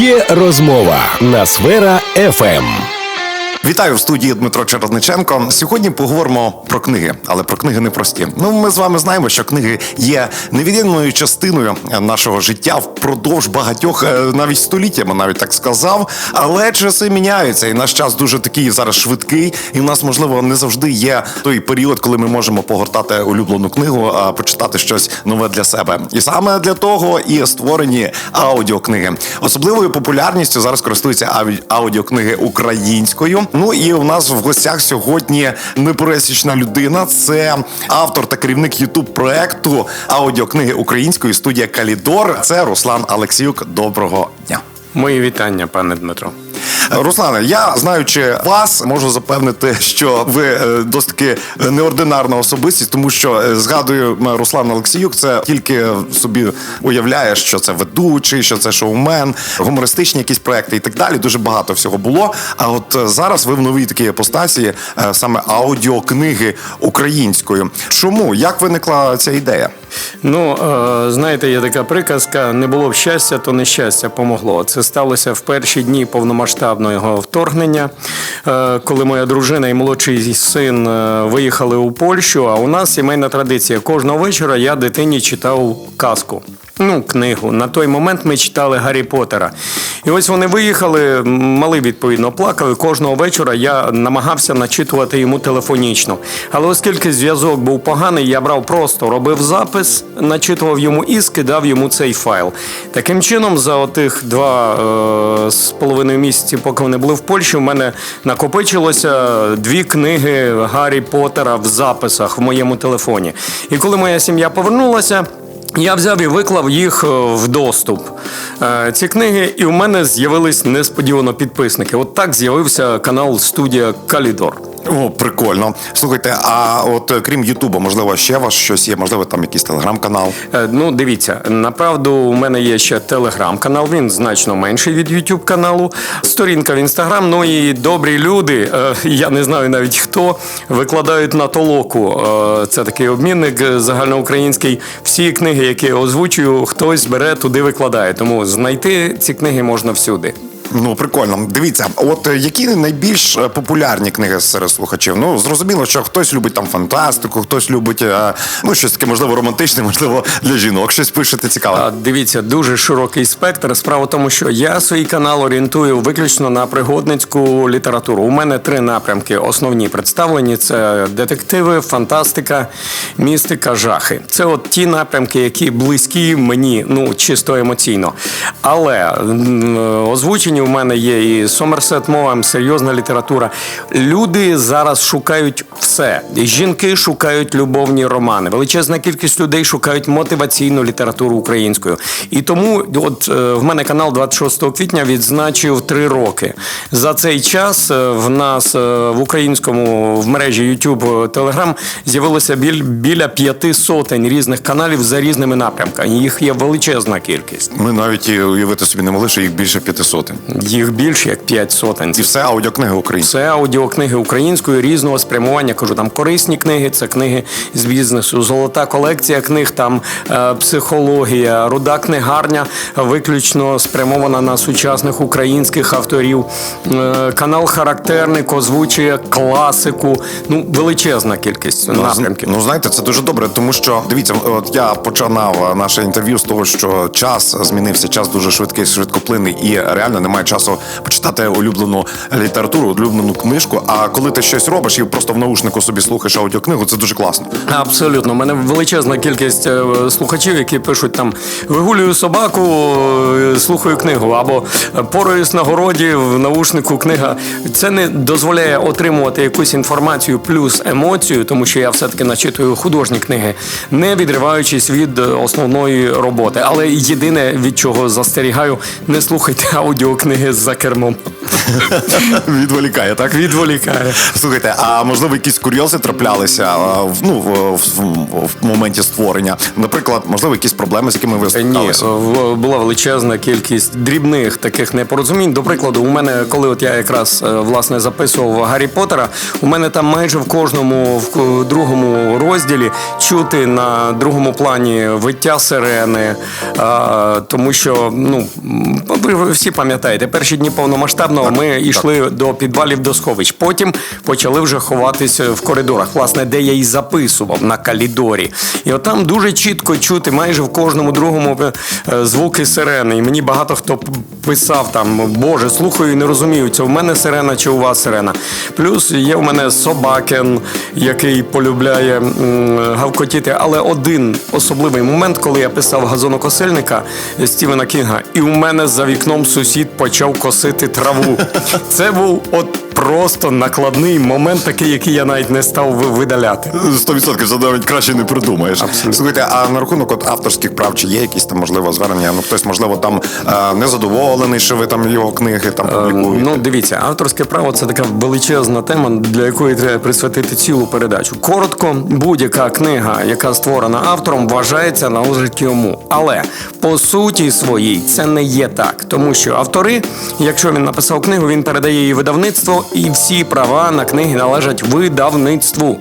Є розмова на сфера. ФМ. Вітаю в студії Дмитро Черниченко. Сьогодні поговоримо про книги, але про книги не прості. Ну, ми з вами знаємо, що книги є невід'ємною частиною нашого життя впродовж багатьох, е, навіть століттями, навіть так сказав. Але часи міняються, і наш час дуже такий зараз швидкий. І в нас, можливо, не завжди є той період, коли ми можемо погортати улюблену книгу, а почитати щось нове для себе. І саме для того і створені аудіокниги. Особливою популярністю зараз користуються аудіокниги українською. Ну і у нас в гостях сьогодні непересічна людина. Це автор та керівник ютуб проекту аудіокниги української студія Калідор. Це Руслан Алексіюк. Доброго дня. Мої вітання, пане Дмитро. Руслане, я знаючи вас, можу запевнити, що ви е, досить таки неординарна особистість, тому що е, згадую Руслан Олексіюк, це тільки собі уявляє, що це ведучий, що це шоумен, гумористичні якісь проекти і так далі. Дуже багато всього було. А от е, зараз ви в новій такій апостасії, е, саме аудіокниги українською. Чому як виникла ця ідея? Ну, е, знаєте, є така приказка: не було б щастя, то нещастя помогло. Це сталося в перші дні повномасштабного вторгнення, е, коли моя дружина і молодший син е, виїхали у Польщу. А у нас сімейна традиція. Кожного вечора я дитині читав казку. Ну, книгу. На той момент ми читали Гаррі Поттера. І ось вони виїхали, мали відповідно плакали. Кожного вечора я намагався начитувати йому телефонічно. Але оскільки зв'язок був поганий, я брав просто робив запис, начитував йому і скидав йому цей файл. Таким чином, за отих два е, з половиною місяці, поки вони були в Польщі, в мене накопичилося дві книги Гаррі Поттера в записах в моєму телефоні. І коли моя сім'я повернулася. Я взяв і виклав їх е, в доступ. Е, Ці книги, і у мене з'явились несподівано підписники. От так з'явився канал студія Калідор. О, прикольно. Слухайте, а от е, крім Ютуба, можливо, ще у вас щось є, можливо, там якийсь телеграм-канал. Е, Ну, дивіться, направду, у мене є ще телеграм-канал, він значно менший від YouTube каналу. Сторінка в інстаграм. Ну і добрі люди, е, я не знаю навіть хто, викладають на толоку. Е, Це такий обмінник загальноукраїнський. Всі книги, які я озвучую, хтось бере туди викладає. Тому знайти ці книги можна всюди. Ну, прикольно. Дивіться, от е, які найбільш е, популярні книги серед слухачів? Ну, зрозуміло, що хтось любить там фантастику, хтось любить е, ну щось таке, можливо, романтичне, можливо, для жінок щось пишете цікаве. Дивіться, дуже широкий спектр. Справа в тому, що я свій канал орієнтую виключно на пригодницьку літературу. У мене три напрямки основні представлені: це детективи, фантастика, містика, жахи. Це от ті напрямки, які близькі мені, ну чисто емоційно. Але м, у мене є і Сомерсет Моем, серйозна література. Люди зараз шукають все. І Жінки шукають любовні романи. Величезна кількість людей шукають мотиваційну літературу українською. І тому, от е, в мене канал 26 квітня відзначив три роки. За цей час е, в нас е, в українському в мережі YouTube, Telegram з'явилося біль, біля п'яти сотень різних каналів за різними напрямками. Їх є величезна кількість. Ми навіть і уявити собі не могли, що їх більше п'ятисот. Їх більше як п'ять сотень. І все аудіокниги українські. Це аудіокниги української різного спрямування. Кажу, там корисні книги, це книги з бізнесу. Золота колекція книг, там е, психологія, руда книгарня виключно спрямована на сучасних українських авторів. Е, канал характерник озвучує класику. Ну, величезна кількість напрямків. Ну знаєте, це дуже добре, тому що дивіться, от я починав наше інтерв'ю з того, що час змінився, час дуже швидкий, швидкоплинний, і реально немає часу почитати улюблену літературу, улюблену книжку. А коли ти щось робиш і просто в наушнику собі слухаєш аудіокнигу, це дуже класно. Абсолютно, у мене величезна кількість е, слухачів, які пишуть там вигулюю собаку, е, слухаю книгу, або пораюсь на городі в наушнику книга. Це не дозволяє отримувати якусь інформацію плюс емоцію, тому що я все-таки начитую художні книги, не відриваючись від основної роботи. Але єдине від чого застерігаю, не слухайте аудіокниги книги за кермом. Відволікає, так? Відволікає. Слухайте, а можливо, якісь курйози траплялися а, в- ну, в, в, в моменті створення? Наприклад, можливо, якісь проблеми, з якими ви Ні, стикалися? в- була величезна кількість дрібних таких непорозумінь. До прикладу, у мене, коли от я якраз е, власне записував Гаррі Поттера, у мене там майже в кожному в к- другому розділі чути на другому плані виття сирени, а, тому що ну м, ви ви всі пам'ятаєте, перші дні повномасштабного ми йшли до підвалів до сховищ. Потім почали вже ховатися в коридорах, власне, де я і записував на калідорі. І от там дуже чітко чути майже в кожному другому е, звуки сирени. І мені багато хто писав там: Боже, слухаю і не розумію, це в мене сирена чи у вас сирена. Плюс є в мене собакен, який полюбляє гавкотіти. Але один особливий момент, коли я писав газонокосильника Стівена Кінга, і у мене за вікном сусід почав косити траву. Це був от просто накладний момент, такий, який я навіть не став видаляти. Сто відсотків це навіть краще не придумаєш. Абсолютно. Слухайте, а на рахунок от авторських прав, чи є якісь там можливо звернення? Ну хтось, можливо, там е, незадоволений, що ви там його книги там публікуєте. Ну, дивіться, авторське право це така величезна тема, для якої треба присвятити цілу передачу. Коротко, будь-яка книга, яка створена автором, вважається належить йому. Але по суті своїй це не є так, тому що автори, якщо він написав книгу, він передає її видавництво, і всі права на книги належать видавництву.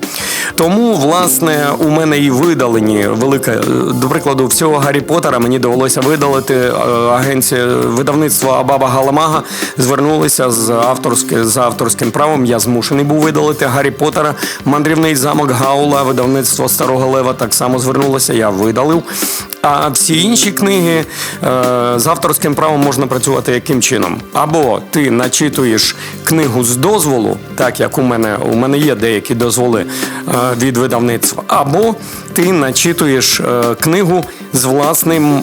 Тому, власне, у мене і видалені велика, е, до прикладу, всього Гаррі Поттера мені довелося видалити. е, Агенція видавництва Абаба Галамага звернулися з авторським з авторським правом. Я змушений був видалити Гаррі Поттера. Мандрівний замок Гаула, видавництво Старого Лева так само звернулося. Я видалив. А всі інші книги е, з авторським правом можна працювати яким чином? Або ти начитуєш книгу з дозволу, так як у мене у мене є деякі дозволи е, від видавництва, або ти начитуєш е, книгу з власним е,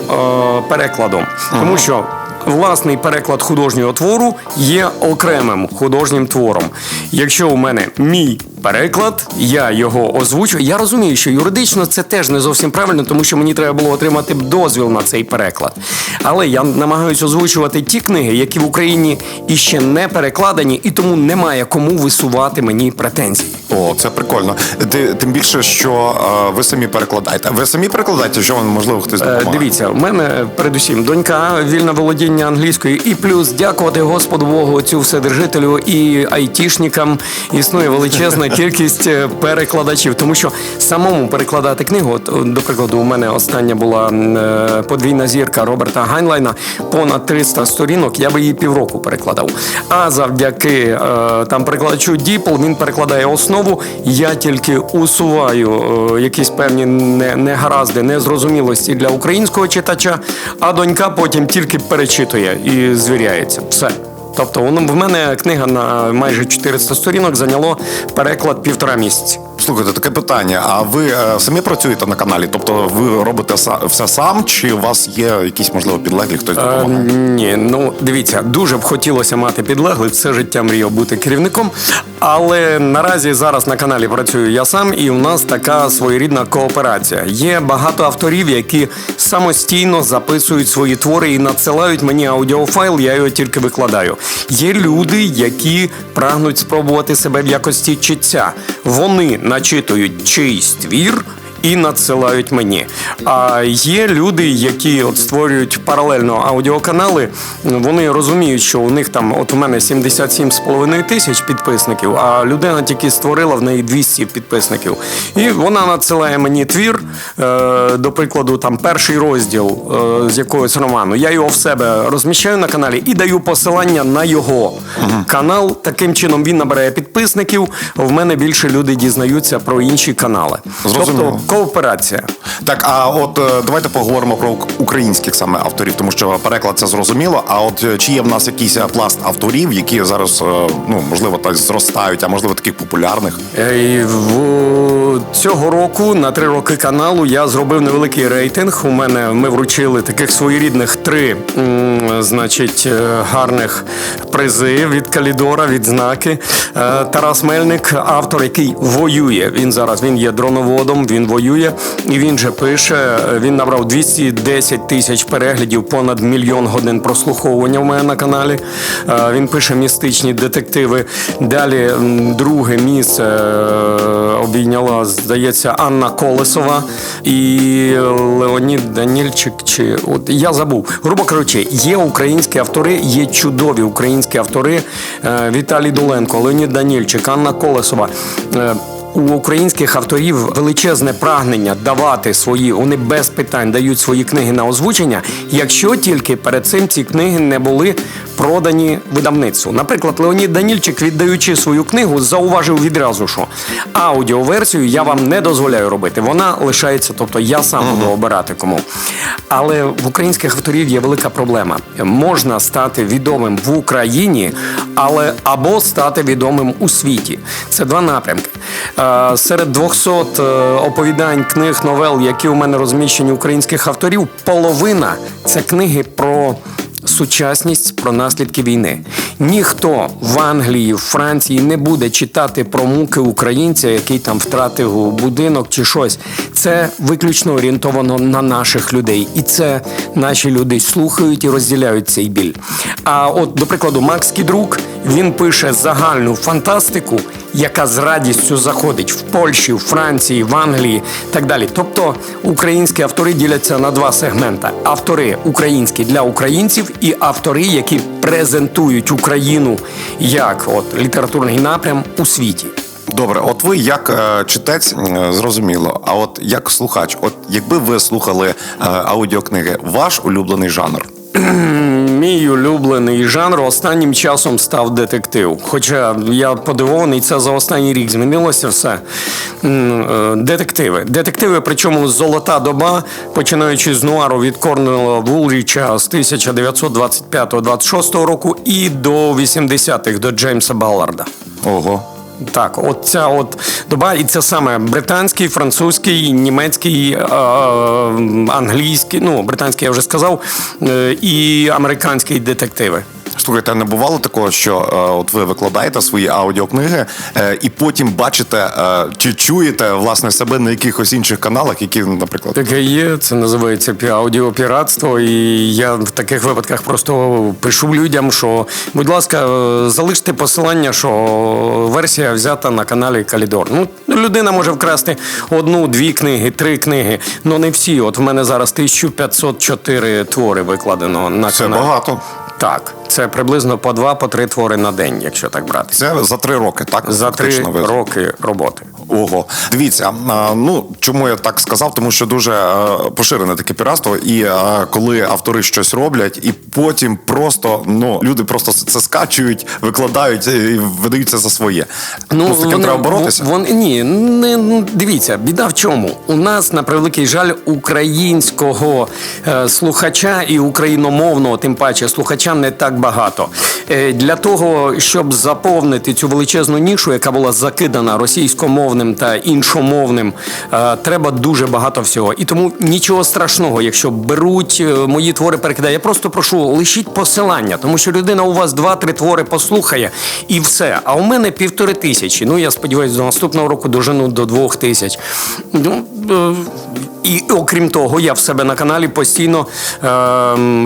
перекладом, тому що. Власний переклад художнього твору є окремим художнім твором. Якщо у мене мій переклад, я його озвучу. Я розумію, що юридично це теж не зовсім правильно, тому що мені треба було отримати дозвіл на цей переклад. Але я намагаюся озвучувати ті книги, які в Україні іще не перекладені, і тому немає кому висувати мені претензії. О, це прикольно. Ти, тим більше, що е, ви самі перекладаєте. Ви самі перекладаєте, що вам можливо хтось Е. Дивіться, у мене передусім донька, вільне володіння англійською, і плюс дякувати Господу Богу, цю вседержителю і айтішникам існує величезна кількість е, перекладачів, тому що самому перекладати книгу, от, от, до прикладу, у мене остання була е, подвійна зірка Роберта Гайнлайна, понад 300 сторінок, я би її півроку перекладав. А завдяки е, там перекладачу Діпл він перекладає основу. Я тільки усуваю е, якісь певні негаразди, незрозумілості для українського читача, а донька потім тільки перечитує і звіряється. Все. Тобто, воно в мене книга на майже 400 сторінок зайняло переклад півтора місяці. Слухайте, таке питання. А ви е, самі працюєте на каналі? Тобто ви робите са- все сам, чи у вас є якісь можливо підлеглі, хтось Е, допомагає? ні, ну дивіться, дуже б хотілося мати підлеглих, все життя мріяв бути керівником. Але наразі зараз на каналі працюю я сам, і у нас така своєрідна кооперація. Є багато авторів, які самостійно записують свої твори і надсилають мені аудіофайл, я його тільки викладаю. Є люди, які прагнуть спробувати себе в якості читця. Вони начитують чийсь твір і надсилають мені. А є люди, які от створюють паралельно аудіоканали. Вони розуміють, що у них там, от у мене 77,5 тисяч підписників, а людина тільки створила в неї 200 підписників. І вона надсилає мені твір, е, до прикладу, там перший розділ е, з якогось роману. Я його в себе розміщаю на каналі і даю посилання на його канал. Таким чином він набирає підписників. В мене більше люди дізнаються про інші канали. Зрозуміло. Тобто кооперація. Так, а от е, давайте поговоримо про ук- українських саме авторів, тому що переклад це зрозуміло. А от е, чи є в нас якийсь е, пласт авторів, які зараз е, ну можливо так зростають, а можливо таких популярних? Е, і в- цього року на три роки каналу я зробив невеликий рейтинг. У мене ми вручили таких своєрідних три, значить, е, гарних призи від Калідора, відзнаки. Е, Тарас Мельник, автор, який воює. Він зараз він є дроноводом, він воює і він же пише. е, Він набрав 210 тисяч переглядів, понад мільйон годин прослуховування в мене на каналі. Він пише містичні детективи. Далі друге місце обійняла, здається, Анна Колесова і Леонід Данільчик. Чи от я забув. Грубо кажучи, є українські автори, є чудові українські автори. Е, Віталій Доленко, Леонід Данільчик, Анна Колесова. Е, у українських авторів величезне прагнення давати свої, вони без питань дають свої книги на озвучення, якщо тільки перед цим ці книги не були продані видавництву. Наприклад, Леонід Данільчик, віддаючи свою книгу, зауважив відразу, що аудіоверсію я вам не дозволяю робити. Вона лишається, тобто я сам буду обирати кому. Але в українських авторів є велика проблема. Можна стати відомим в Україні, але або стати відомим у світі. Це два напрямки. Е, Серед 200 е, оповідань, книг, новел, які у мене розміщені українських авторів, половина це книги про. Сучасність про наслідки війни. Ніхто в Англії, в Франції не буде читати про муки українця, який там втратив будинок чи щось. Це виключно орієнтовано на наших людей, і це наші люди слухають і розділяють цей біль. А от, до прикладу, Макс Кідрук він пише загальну фантастику, яка з радістю заходить в Польщі, в Франції, в Англії так далі. Тобто українські автори діляться на два сегмента: автори українські для українців і автори, які презентують Україну як от літературний напрям у світі. Добре, от ви як е, читець е, зрозуміло. А от як слухач, от якби ви слухали е, аудіокниги, ваш улюблений жанр? Мій улюблений жанр останнім часом став детектив. Хоча я подивований, це за останній рік змінилося все. Е, Детективи. Детективи, причому золота доба, починаючи з нуару від Корнела Вулріча з 1925-26 року і до 80-х, до Джеймса Балларда. Ого. Так, от ця от доба, і це саме британський, французький, німецький, е, англійський, ну британський я вже сказав, е, і американський детективи. Слухайте, не бувало такого, що е, от ви викладаєте свої аудіокниги е, і потім бачите е, чи чуєте власне себе на якихось інших каналах, які, наприклад, Таке є, це називається пі- аудіопіратство. І я в таких випадках просто пишу людям, що, будь ласка, е, залиште посилання, що версія взята на каналі Калідор. Ну, людина може вкрасти одну, дві книги, три книги, але не всі. От в мене зараз 1504 твори викладено на це каналі. багато. Так, це приблизно по два, по три твори на день, якщо так брати. Це за три роки, так? За три ви- роки роботи. Ого, дивіться, ну чому я так сказав? Тому що дуже е, поширене таке піратство, і е, коли автори щось роблять, і потім просто ну люди просто це скачують, викладають і видають це за своє. Ну, з таким треба боротися. Вон, ні, не ну, дивіться, біда в чому? У нас на превеликий жаль українського е, слухача і україномовного, тим паче слухача, не так багато. Е, для того, щоб заповнити цю величезну нішу, яка була закидана російськомовним та іншомовним, е, треба дуже багато всього. І тому нічого страшного, якщо беруть е, мої твори, перекидає. Я просто прошу лишіть посилання, тому що людина у вас два-три твори послухає і все. А у мене півтори тисячі. Ну я сподіваюся, до наступного року дожену до двох тисяч. Ну і окрім того, я в себе на каналі постійно е,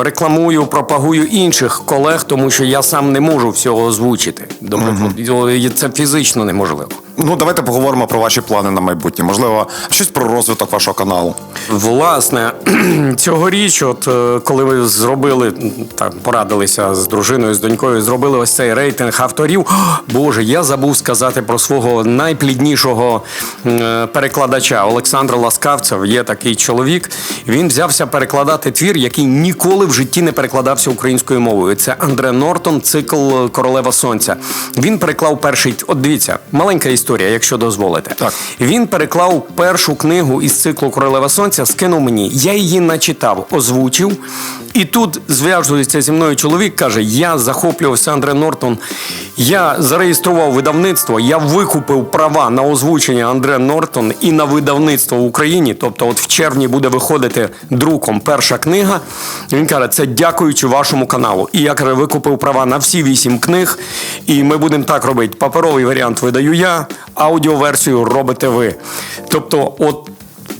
рекламую, пропагую інших колег, тому що я сам не можу всього озвучити. До прикладу, це фізично неможливо. Ну давайте поговоримо про ваші плани на майбутнє. Можливо, щось про розвиток вашого каналу. Власне, цьогоріч, от е, коли ви зробили так, порадилися з дружиною, з донькою, зробили ось цей рейтинг авторів. О, Боже, я забув сказати про свого найпліднішого е, перекладача Олександра Ласкавцев. Є такий чоловік. Він взявся перекладати твір, який ніколи в житті не перекладався українською мовою. Це Андре Нортон, цикл Королева Сонця. Він переклав перший. От дивіться, маленька історія. Історія, якщо дозволите. Так. Він переклав першу книгу із циклу Королева Сонця, скинув мені. Я її начитав, озвучив. І тут зв'язується зі мною чоловік, каже: Я захоплювався Андре Нортон. Я зареєстрував видавництво, я викупив права на озвучення Андре Нортон і на видавництво в Україні. Тобто, от в червні буде виходити друком перша книга. Він каже, це дякуючи вашому каналу. І я каже, викупив права на всі вісім книг. І ми будемо так робити. Паперовий варіант видаю я, аудіоверсію робите ви. Тобто, от.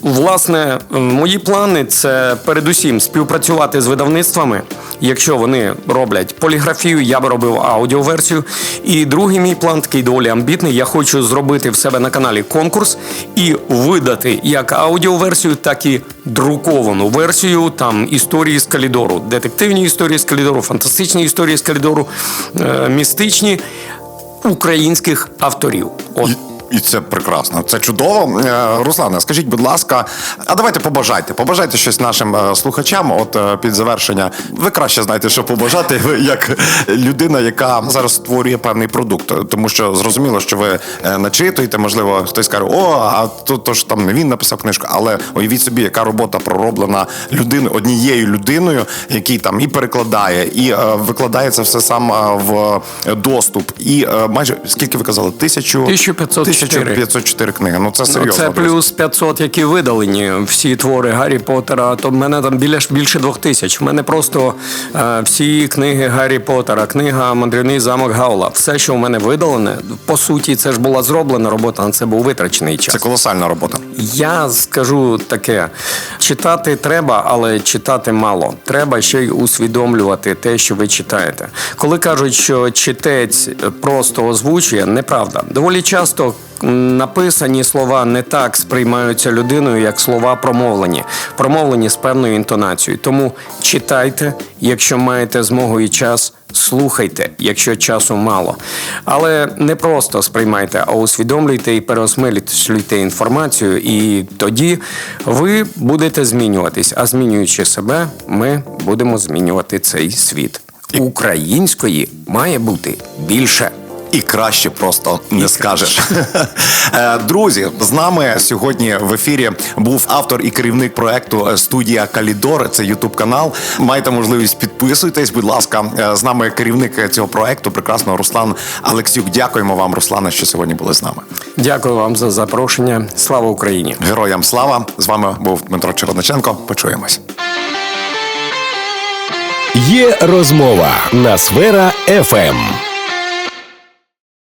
Власне, мої плани це передусім співпрацювати з видавництвами. Якщо вони роблять поліграфію, я би робив аудіоверсію. І другий мій план такий доволі амбітний. Я хочу зробити в себе на каналі конкурс і видати як аудіоверсію, так і друковану версію там історії з Калідору, детективні історії з Калідору, фантастичні історії з Калідору, е, містичні українських авторів. От І, це прекрасно, це чудово. Е, Руслане, скажіть, будь ласка, а давайте побажайте. Побажайте щось нашим е, слухачам. От е, під завершення. Ви краще знаєте, що побажати, як людина, яка зараз створює певний продукт. Тому що зрозуміло, що ви начитуєте, можливо, хтось каже, о, а то, то ж там не він написав книжку. Але уявіть собі, яка робота пророблена людиною, однією людиною, який там і перекладає, і викладає це все сам в доступ. І майже скільки ви казали? Тисячу 1504. 1504 книги. Ну це серйозно. Це плюс 500, які видалені всі твори Гаррі Поттера. То в мене там біля більше двох тисяч. В мене просто е, всі книги Гаррі Поттера, книга Мандрівний замок Гаула. Все, що в мене видалене, по суті, це ж була зроблена робота, на це був витрачений час. Це колосальна робота. Я скажу таке: читати треба, але читати мало. Треба ще й усвідомлювати те, що ви читаєте. Коли кажуть, що читець просто озвучує, неправда. Доволі часто написані слова не так сприймаються людиною, як слова промовлені, промовлені з певною інтонацією. Тому читайте, якщо маєте змогу і час. Слухайте, якщо часу мало. Але не просто сприймайте, а усвідомлюйте і переосмислюйте інформацію, і тоді ви будете змінюватись. А змінюючи себе, ми будемо змінювати цей світ. Української має бути більше. І краще просто не скажеш. Е, Друзі, з нами сьогодні в ефірі був автор і керівник проекту е, студія Калідор. Це Ютуб канал. Маєте можливість підписуйтесь, будь ласка. Е, З нами керівник цього проекту, прекрасно Руслан Алексюк. Дякуємо вам, Руслане, що сьогодні були з нами. Дякую вам за запрошення. Слава Україні! Героям слава! З вами був Дмитро Чорниченко. Почуємось. Є розмова на сфера FM.